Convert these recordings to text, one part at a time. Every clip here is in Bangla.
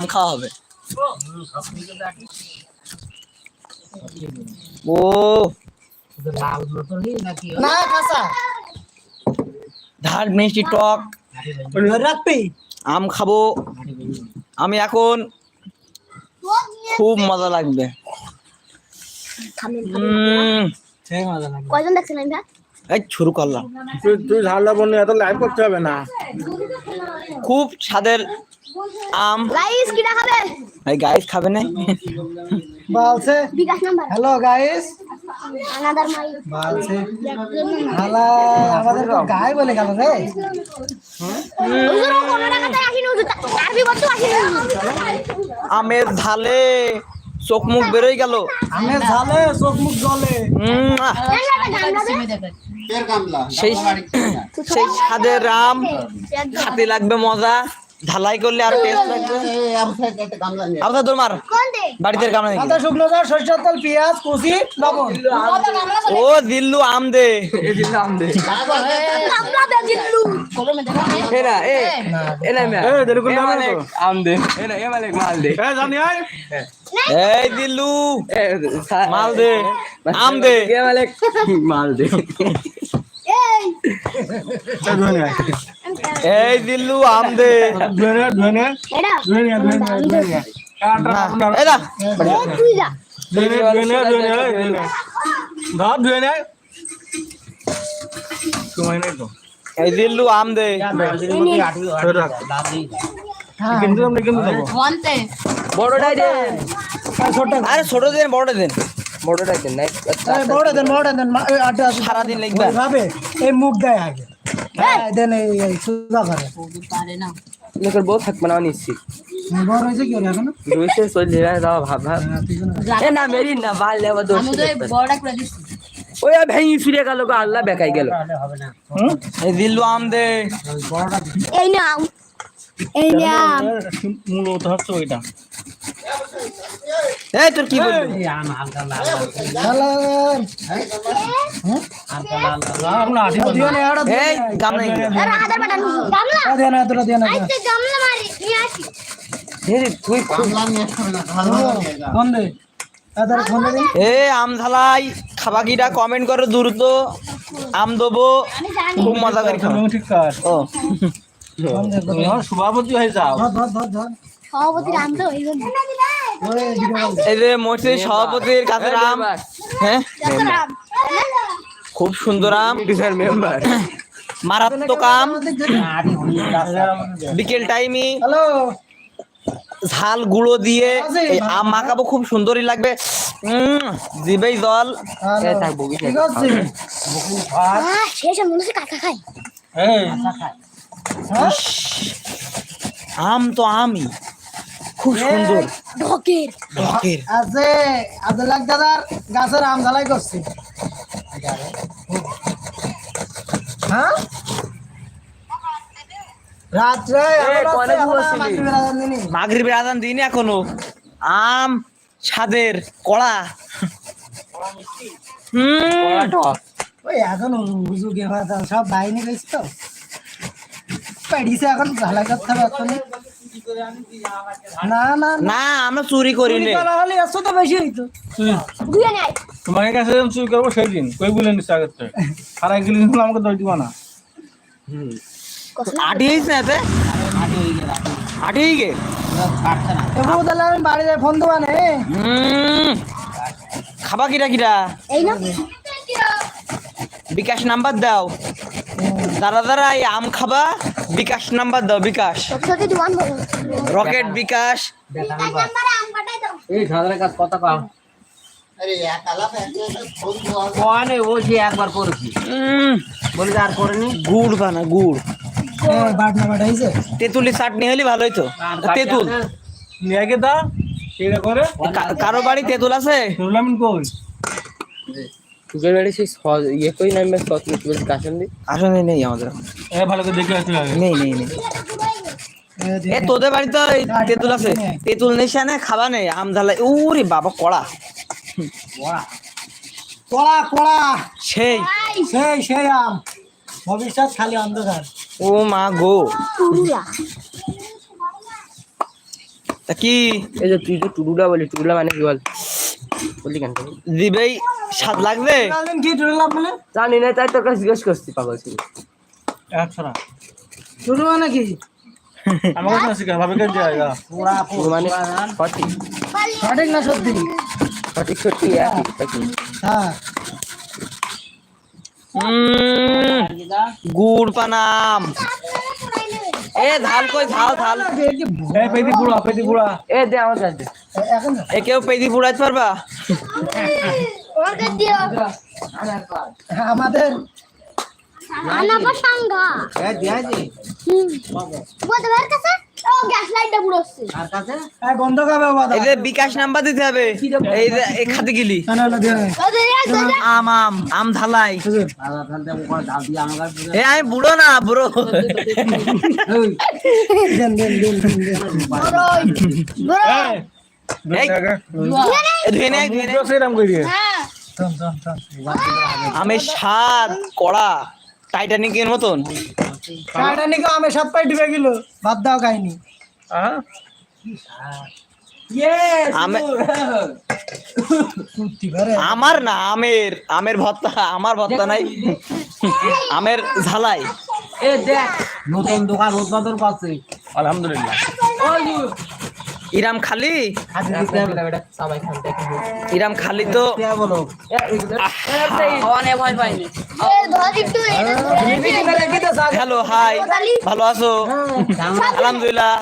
আম খাওয়া হবে। ও। না কাঁচা ঝাল মিষ্টি টক। রাখবি? আম খাব। আমি এখন খুব মজা লাগবে। কয়জন দেখছেন এই শুরু করলাম তুই ঝালটা বললি এত লাইভ করতে হবে না। খুব স্বাদের আম। গাইস কিটা খাবে? এই গাইস খাবে না বলছে? BKash number. Hello guys another my বলছে। হালা আমাদের তো গায়ে বলে গেল রে। হুজুর ও টাকাতে আসেনি হুজুর। আরবি বলতে আসেনি আমের ঝালে চোখ মুখ বেরোয় গেল। আমের ঝালে চোখ মুখ জলে সেই সেই স্বাদের আম খাতে লাগবে মজা। ঢালাই করলে আর টেস্ট লাগবে আচ্ছা তোর মার। কোন দে বাড়িতে নাকি আদা শুকনো যা সরষের তেল পেঁয়াজ কুচি লবণ। ও দিল্লু আম দে। দে। এ না তো এ জানি আয় এই দিল্লু মাল দে আম দে এই এ ধুয়ে নে এই দিল্লু আম দে। ধুয়ে নে ধুয়ে নে এটা ধুয়ে নে ধুয়ে নে ধুয়ে নে না, এই না ও তুই যা ধুয়ে নে ধুয়ে নে ধুয়ে নে। নে সময় নেই তো এই দিল্লু আম দে কিন্তু আমরা কিন্তু দেবো বড়টাই দেন ছোট আরে ছোট দেন বড়টা দেন বড়টাই দেন নাই বড় দেন বড় দেন এই সারাদিন লিখবে ভাবে এই মুখ দেয় আগে হ্যাঁ, দেন এই সুদা করে লোকের বউ থাকবে না নিশ্চিত বড় হয়েছে কি এখনও? রয়েছে চলে যায় দাও ভাব ভাব। হ্যাঁ, তুই জানো। এ না মেরি না বাড়লে আবার দোষ ওই ভেঙে ফিরে গেল গো আল্লাহ বেকাই গেল। এই দিল্লু আম দে। এই নাম এই নাম মূলত হচ্ছে ওইটা। এই তোর কি বলবি? চালান। আমরা আঠি দিও না, এটা দিও এই না। গাম নাই আরে আধার পাঠান গামলা। এটা দিও না, এতটা দিও না, আই দিও না। তো গামলা মারি নিয়ে আসি। তুই ফোন দে। এতটা ফোন দে। দিন। এ আম ঝালাই খাবা কিটা কমেন্ট করো দ্রুত। আম দেবো। খুব মজা করে খাব। ঠিক ও। আমার সভাপতি হয়ে যাও রাম এই জন্য যে মসজিদ সভাপতির কাছে আম। হ্যাঁ? খুব সুন্দর আম। মেম্বার মারাত্মক আম। বিকেল টাইমে হ্যালো। ঝাল গুঁড়ো দিয়ে এই আম মাখাবো খুব সুন্দরই লাগবে। উম, জিবেই জল। হ্যাঁ? আম তো আমই। খুব সুন্দর। ঢকের টকের আছে আব্দুল্লাহ দাদার গাছের আম ঝালাই করছি। হ্যাঁ? রাত্রে আমার কনে আছে, মাগরিবের আজান দিনি। মাগরিবের আজান দিইনি এখনও। আম স্বাদের কড়া। হুম। ওই এখন সব বাহিনী গেছে তো। পেড়িছে এখন ঝালাই করতে হবে না না না না আমরা চুরি করি নে। করা হলে একশো তো বেশি হইতো দুয়ে নেয় তোমাকে কাছে যখন চুরি করব সেই দিন। কই বলে নিচ্ছে আগের থেকে? হারাই গেলে কিন্তু আমাকে দোষ দিবা না। আটি হয়েছে না এতে? আটি গে এবার তাহলে আমি বাড়ি যাই ফোন দেওয়া নে খাবা কিরা কিরা এই না। বিকাশ নাম্বার দাও। দাদা দাদা এই আম খাবা? বিকাশ নাম্বার দাও বিকাশ। রকেট বিকাশ। দাও। এই কাজ কথা পাও একবার করেছি। উম, বলে আর করেনি? গুড় বানা গুড়। তেঁতুলি চাটনি হলে ভালো হইতো। তেঁতুল। নিয়ে গে দা এটা করে। কারও বাড়ি তেঁতুল আছে? কই? বাড়ি সেই ইয়ে কই নামবে আসলে নেই আমাদের এ ভালো করে দেখে আসতে হবে। নেই নেই নেই। এ তোদের বাড়িতে তেঁতুল আছে? তেঁতুল নিশানে খাবা নেই আম ঝালাই উরে বাবা কড়া। কড়া। কড়া সেই। সেই সেই আম। ভবিষ্যৎ খালি অন্ধকার। ও মা গো। তা কি? এই যে তুই তো টুডুলা বলি টুডুলা মানে কি বল? বললি কেন স্বাদ লাগবে? জানি না তাই তোর কাছে জিজ্ঞেস করছি পাগল ছিল। আচ্ছা। না টুরু মানে কি আমার কাছে ভাবে কেন জায়গা মানে সঠিক। সঠিক না সত্যি? সঠিক সত্যি হ্যাঁ। উম, গুড় পানাম। এ ঝাল কই পেদি বুড়া পেদি বুড়া এ দে আমার কাছে দে। এখন এ কেউ পেদি পুড়াইতে পারবা? আমাদের আনাপা সাঙ্গা হুম বলতে বের কাছে ও গ্যাস লাইটটা পুরো হচ্ছে এই বন্ধ খাবে বাবা এই যে বিকাশ নাম্বার দিতে হবে। এই খাতে গেলি। আম আম আম এ আমি বুড়ো না বুড়ো। হ্যাঁ। আমের স্বাদ কড়া টাইটানিকের মতন। টাইটানিক আমি সাত পাই ডুবে গেল। বাদ দাও কাহিনী। হ্যাঁ আমে আমার না আমের আমের ভর্তা আমার ভর্তা নাই। আমের ঝালাই। এ দেখ। নতুন দোকান উদ্বোধন করছে। আলহামদুলিল্লাহ। ইরাম খালি? ইরাম খালি তো হ্যালো হাই ভালো আছো? আলহামদুলিল্লাহ।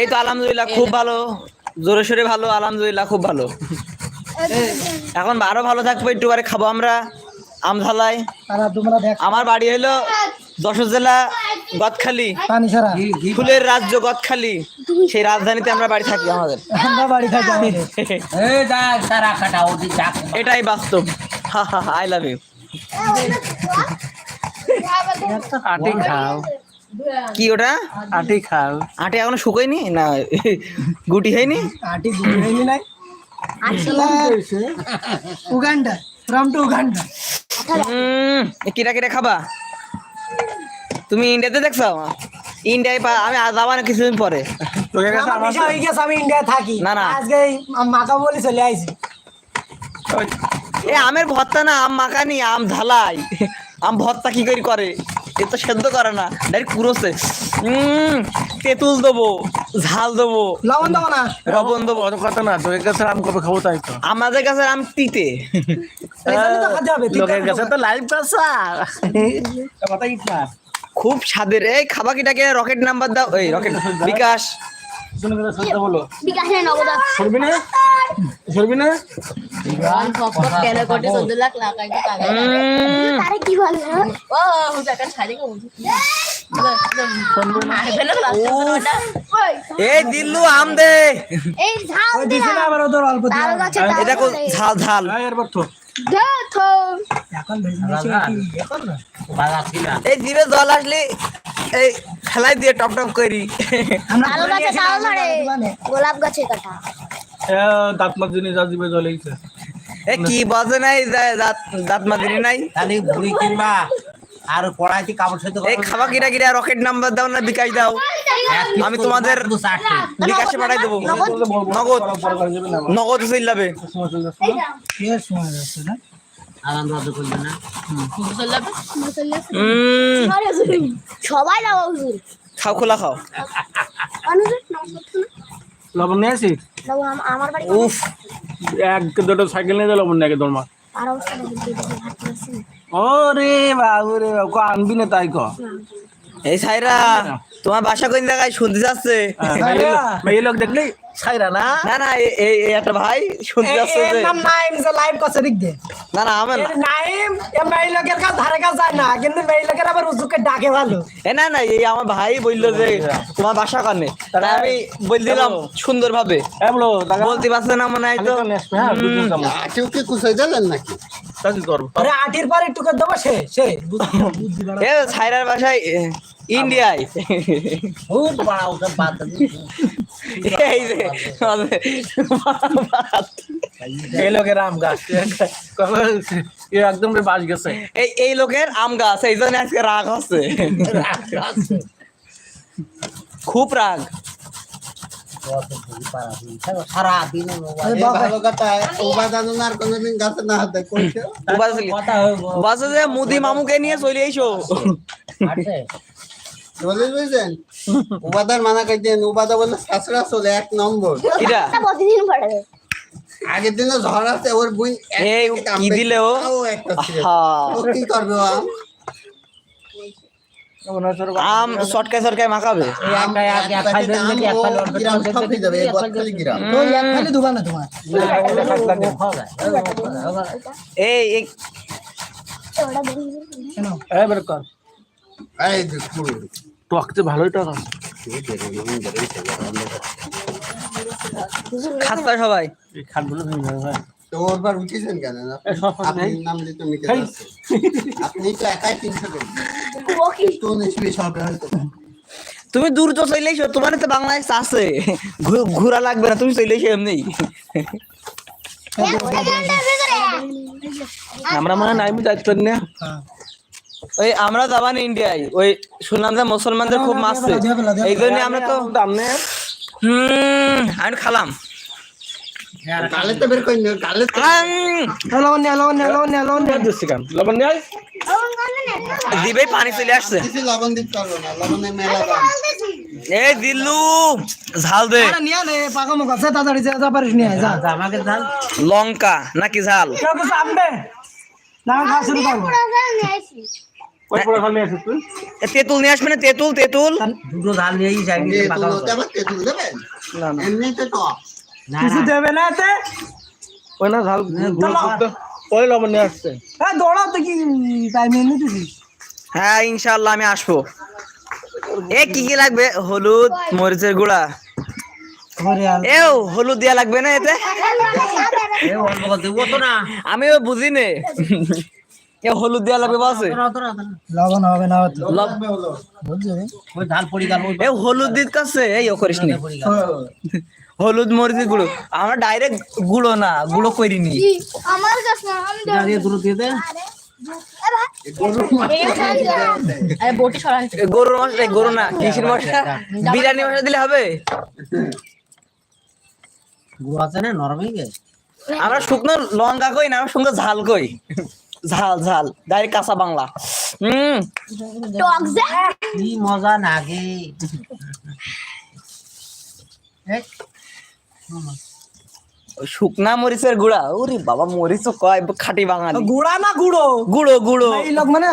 এই তো আলহামদুলিল্লাহ, খুব ভালো। জোরে সোরে ভালো, আলহামদুলিল্লাহ, খুব ভালো। এখন আরও ভালো থাকব, একটু পরে খাব আমরা। আম ঝালাই তারা তোমরা দেখ। আমার বাড়ি হলো যশোর জেলা গদখালি। ফুলের রাজ্য গদখালি। সেই রাজধানীতে আমরা বাড়ি থাকি আমাদের। আমরা বাড়ি থাকি এটাই বাস্তব। আই লাভ ইউ আটি খাও। কি ওটা? আটি খাও। আটে এখনও শুকোয়নি? না গুটি হয়নি? আটি গুলি হয়নি নাই? Uganda from to Uganda. কিরা কিরা খাবা? তুমি ইন্ডিয়াতে দেখছ? ইন্ডিয়ায় আমি যাবা না কিছুদিন পরে। আমি ইন্ডিয়া থাকি। না, না। আজকে মাকা বলে চলে আইছি। এ আমের ভর্তা না আম মাখানি আম ঢালাই। আম ভর্তা কি করে করে? এ তো সেদ্ধ করে না ডাইরেক্ট পুরোছে। উম, তেঁতুল দেবো ঝাল দেবো। লবণ দেবো না? লবণ দেবো। অত কথা না তোর কাছে আম কবে খাব তাই তো। আমাদের কাছে আম তিতে। লোকের কাছে তো লাইভ কাসা কথা খুব স্বাদের। এই খাবা কিটাকে রকেট নাম্বার দাও। এই রকেট। বিকাশ। বিকাশে নগদ শুনবি না? শুনবি না? এই দিল্লু আম দে। এটা ঝাল ঝাল। এই জিভে জল আসলে এই ফেলাই দিয়ে টপ টপ করি। গোলাপ গাছে কাটা দাঁত মাছ জিনিস যা জিবে জলে গেছে। এ কি বাজে নাই দাঁত দাঁত মাদিনি নাই। তাহলে ঘুড়ি কিনবা আর কড়াইতে কাপড় সাথে এই খাবা কিরা কিরা রকেট নাম্বার দাও না বিকাশ দাও। আমি তোমাদের বিকাশে পাঠাই দেবো। নগদ নগদ সবাই খাও খোলা খাও। লবণ নিয়ে আসিস? আমার বাড়ি উফ এক দুটো সাইকেল নিয়ে যা লবণ নিয়ে তোর মা। ও। ওরে বাবু রে বাবু আনবি না তাই ক। এই সাইরা তোমার বাসা কোন জায়গায়? শুনতে যাচ্ছে মেয়ে লোক দেখলি? সাইরা না? না না এই- এই এই একটা ভাই শুনতে যাচ্ছে যে নাম নাইম যে লাইভ করছে দিক দে। না না আমার নাইম এ মেয়ে লোকের কাছে ধারে কাছে যায় না কিন্তু মেয়ে লোকের আবার উজুকে ডাকে ভালো। এ না না এই আমার ভাই বলল যে তোমার বাসা কানে। তাই আমি বল দিলাম সুন্দর ভাবে এ বলো টাকা বলতে পারছে না মনে হয় তো হ্যাঁ কেউ কি কুসাই নাকি? তা কি করব? আরে আটির পর একটু করে দেবো সে সে বুঝ- বাড়া। এ সাইরার বাসায় ইন্ডিয়ায় খুব বাড়া। এই যে ভাত। এই লোকের আম গাছ একদম বাস গেছে। এই এই লোকের আম গাছ এই জন্য আজকে রাগ হচ্ছে। খুব রাগ। সারাদিন মুদি মামুকে নিয়ে চলে এসো উপাদান মানা করছেন উপাদা বলে শাশুড়া চলে এক নম্বর। প্রতিদিন আগের দিনে ঝড় আছে ওর বুই এই কি দিলে ও? কি করবে ও আম? সটকায় সটকায় মাখাবে? কর এই পুরো ভালোই টক খাস্তা সবাই। এই খাটগুলো ভেঙে যাবে ভাই ওরবার উঠেছেন কেন? আপনি নাম দিতে আপনি তো একাই তিনশো তুমি দূর তো চলে এসো তোমার তো বাংলাদেশ আছে। ঘোরা লাগবে না তুমি চলে এসো এমনি। আমরা মানে নাইমি দায়িত্ব নিয়ে ওই আমরা যাবান ইন্ডিয়ায়। ওই শুনলাম যে মুসলমানদের খুব মারছে। এই জন্য আমরা তো দামনে হুম আমি খালাম। পানি চলে আসছে। এই দিল্লু ঝাল দে। লঙ্কা নাকি ঝাল? তেঁতুল নিয়ে আসবে না? তেঁতুল তেঁতুল। দুটো ধান নিয়েই যাই কিছু দেবে না এতে? ওই না ঝাল। ওই লবণ নিয়ে আসছে? হ্যাঁ দৌড়াও তো কি টাইম এনে দিছিস হ্যাঁ ইনশাআল্লাহ আমি আসব। এ কি কি লাগবে? হলুদ মরিচের গুঁড়া। এও হলুদ দেয়া লাগবে না এতে? এ অল্প করে দেবো তো না। আমিও বুঝি নে এ হলুদ দেয়া লাগবে বাসে। লবণ হবে না পড়ি গেল এ হলুদ দিত কাছে? এই ও করিস নি। হলুদ মরিচের গুঁড়ো। আমরা ডাইরেক্ট গুঁড়ো না গুঁড়ো করিনি আমার কাছে না, আমি দিয়ে দুটো দিয়ে দে। গরুর মশলা গরু না কিসের মশলা বিরিয়ানি মশলা দিলে হবে? গুঁড়ো আছে না নরমই গে আমরা শুকনো লঙ্কা কই না আমরা শুকনো ঝাল কই। ঝাল ঝাল ডাইরেক্ট কাঁচা বাংলা। হুম কি মজা ওই শুকনা মরিচের গুঁড়া ওরে বাবা মরিচ কয় খাটি বাঙালি। গুড়া না গুড়ো? গুঁড়ো গুঁড়ো। এই লোক মানে?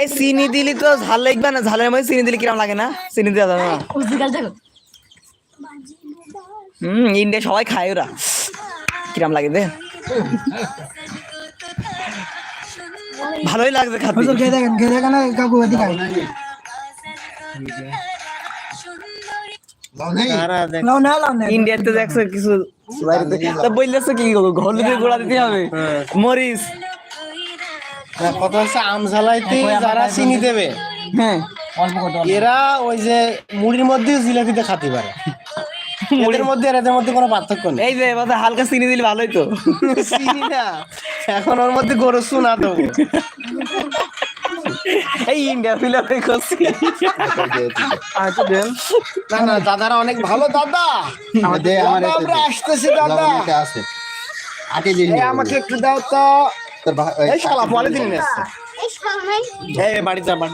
এই চিনি দিলি তো ঝাল লাগবে না? ঝালের মধ্যে চিনি দিলে কিরম লাগে না? চিনি দেওয়া যাবে না হুম ইন্ডিয়া সবাই খায় ওরা। কিরম লাগে দে। ভালোই খাতে। হুজুর খেয়ে দেখেন খেয়ে দেখেন কাকু ইন্ডিয়াতে দেখছ কিছু? বললেছো কি হলুদের গুঁড়া দিতে হবে? মরিচ। কথা হচ্ছে আম ঝালাইতে যারা চিনি দেবে। হ্যাঁ অল্প করে দাও। এরা ওই যে মুড়ির মধ্যে জিলাপিতে খাতে পারে। মুড়ির মধ্যে আর এদের মধ্যে কোনো পার্থক্য নেই। এই যে এবার হালকা চিনি দিলে ভালোই তো। চিনি না এখন ওর মধ্যে গরু সুনা দেবো। এই ইন্ডিয়া ফিলে করছি আচ্ছা দেন। না না দাদারা অনেক ভালো দাদা। আমরা আসতেছি দাদা। আমাকে একটু দাও তো। তোর এই শালা দিন এসছে এই বাড়ি যা বাড়ি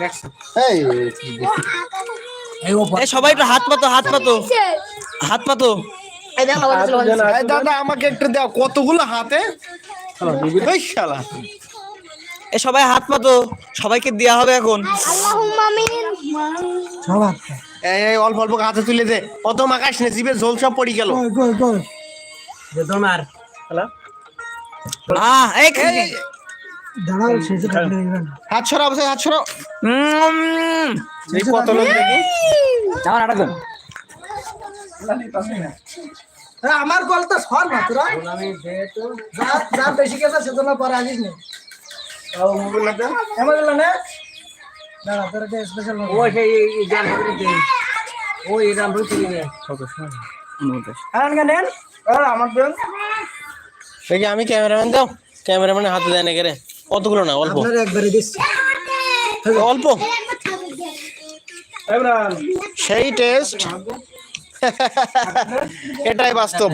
এই এই সবাই একটু হাত পাতো হাত পাতো। হাত পাতো। দাদা আমাকে একটু দাও। কতগুলো হাতে? এই শালা। এ সবাই হাত পাতো। সবাইকে দেয়া হবে এখন। এই অল্প অল্প হাতে তুলে দে। কত মাকাস নে জিভে ঝোল সব পড়ি গেল। তোমার খা- দাঁড়াও শেষে। হাত হাত কত লোক? দেখি আমার আটা দেন। এ, আমার কল তো সর না তোরা যা যা বেশি গেছে সেজন্য পরে আসিস নি। আমার দেখি আমি ক্যামেরাম্যান দাও ক্যামেরাম্যানের হাতে দেয় না কেরে অতগুলো না অল্প একবারে অল্প সেই টেস্ট এটাই বাস্তব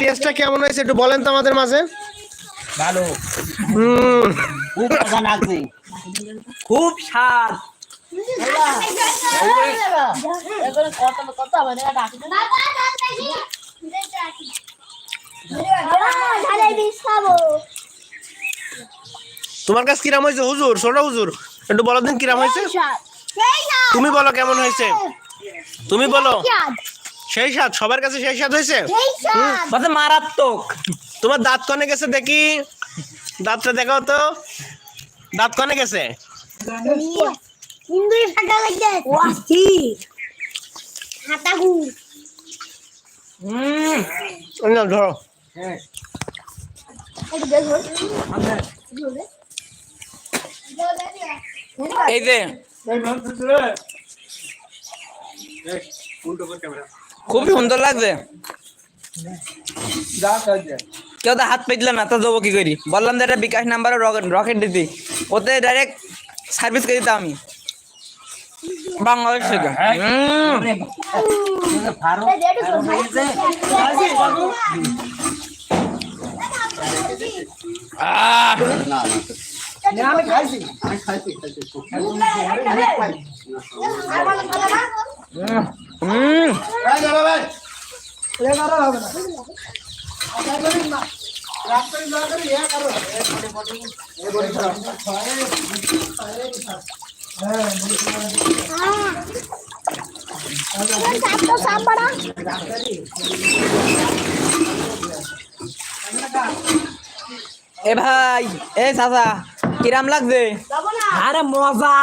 টেস্টটা কেমন হয়েছে একটু বলেন তো আমাদের মাঝে ভালো খুব স্বাদ তোমার কাছে কিরাম হয়েছে? হুজুর ছোট হুজুর একটু বলো দিন কিরাম হয়েছে। তুমি বলো কেমন হয়েছে? তুমি বলো। সেই স্বাদ সবার কাছে সেই স্বাদ হয়েছে? মারাত্মক। তোমার দাঁত কনে গেছে দেখি। দাঁতটা দেখাও তো। দাঁত কনে গেছে? ইন্দুরি ফাটা লাগছে ওয়াসি হাতা গু এই নাও, ধরো। দেখো এই যে। খুব সুন্দর লাগছে। কেউ তো হাত পেতলে না তো দেবো কি করি? বললাম যে এটা বিকাশ নাম্বারে রকেট দিতি ওতে ডাইরেক্ট সার্ভিস করে দিতাম আমি। বাংলাদেশ থেকে। হুম। এ ভাই এ চাচা কিরাম লাগছে? আরে মজা।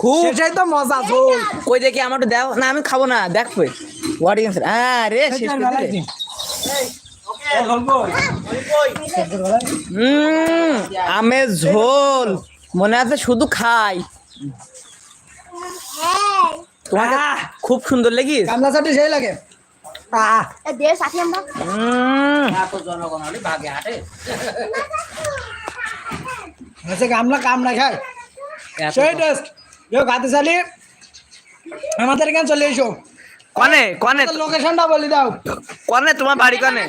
খুব। সেটাই তো মজা ঝোল কই দেখি আমার একটু দাও। না আমি খাব না দেখবে অডিয়েন্স হ্যাঁ রে শেষ করে আমের ঝোল। মনে আছে শুধু খাই। তোমাকে খুব সুন্দর লেগিস। কামলা চাটি সেই লাগে। আচ্ছা কামলা খায় সেই টেস্ট। চালি আমাদের এখানে চলে এসো। কনে কনে? লোকেশনটা বলে দাও। কনে তোমার বাড়ি কনে?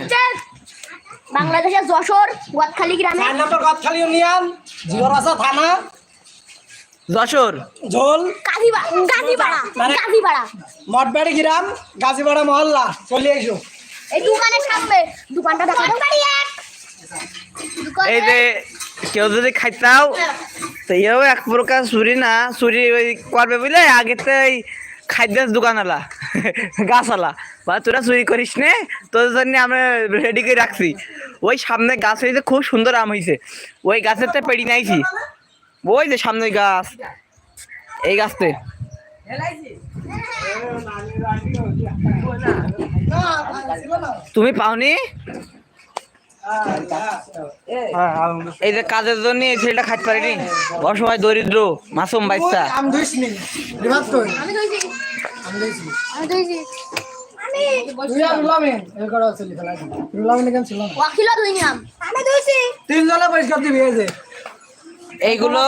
বাংলাদেশের যশোর গোয়াতখালী গ্রামে। চার নম্বর গদখালি ইউনিয়ন জিওরাসা থানা। যশোর। ঝোল। কাজীবা কাজীপাড়া মঠবাড়ি গ্রাম গাজীপাড়া মহল্লা। চলে এসো। এই দোকানের সামনে। দোকানটা দেখা দোকানি এই যে কেউ যদি খাইতাও তো এও এক প্রকার চুরি না। চুরি ওই করবে বুঝলে? আগে তো এই খাদ্যের দোকানওয়ালা গাছওয়ালা। বা তোরা চুরি করিস নে তোর জন্য আমরা রেডি করে রাখছি। ওই সামনে গাছ হয়েছে খুব সুন্দর আম হয়েছে ওই গাছের তো পেড়ি নাইছি। ওই যে সামনে গাছ। এই গাছতে তুমি পাওনি? এই যে কাজের জন্য এই ছেলেটা খাইতে পারেনি। অসহায় দরিদ্র, মাসুম বাচ্চা। আম দুইস নি। রিভার্স কই আমি দইছি আম দুইছি আমি দইছি আমি তুই আর রুলামেন এই করা চলি ফেলা রুলামেন কেন ছিল না ওয়াকিলা দই নিলাম আমি দইছি তিন জনে পরিষ্কার দিবি এইগুলো?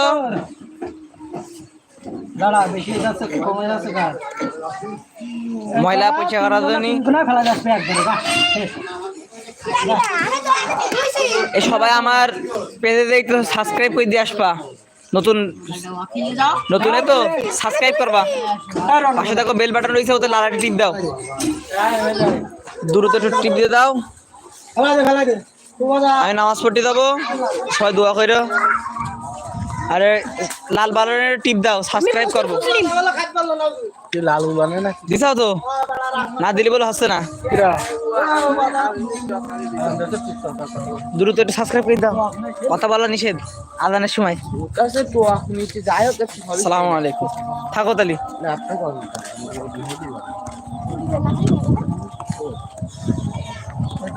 ময়লা পয়সা করার জন্য সবাই আমার পেজে একটু সাবস্ক্রাইব করে দিয়ে আসবা। নতুন নতুন তো সাবস্ক্রাইব করবা। পাশে দেখো বেল বাটন রয়েছে ওতে লালাটি টিপ দাও। দ্রুত একটু টিপ দিয়ে দাও। আমি নামাজ পড়তে যাব। সবাই দোয়া করো। আরে লাল বালনের টিপ দাও সাবস্ক্রাইব করব। লালু বানে না দিছাও তো? না দিলে বলে হচ্ছে না। দ্রুত একটু সাবস্ক্রাইব করে দাও। কথা বলা নিষেধ আদানের সময়। সালামু আলাইকুম। থাকো তালি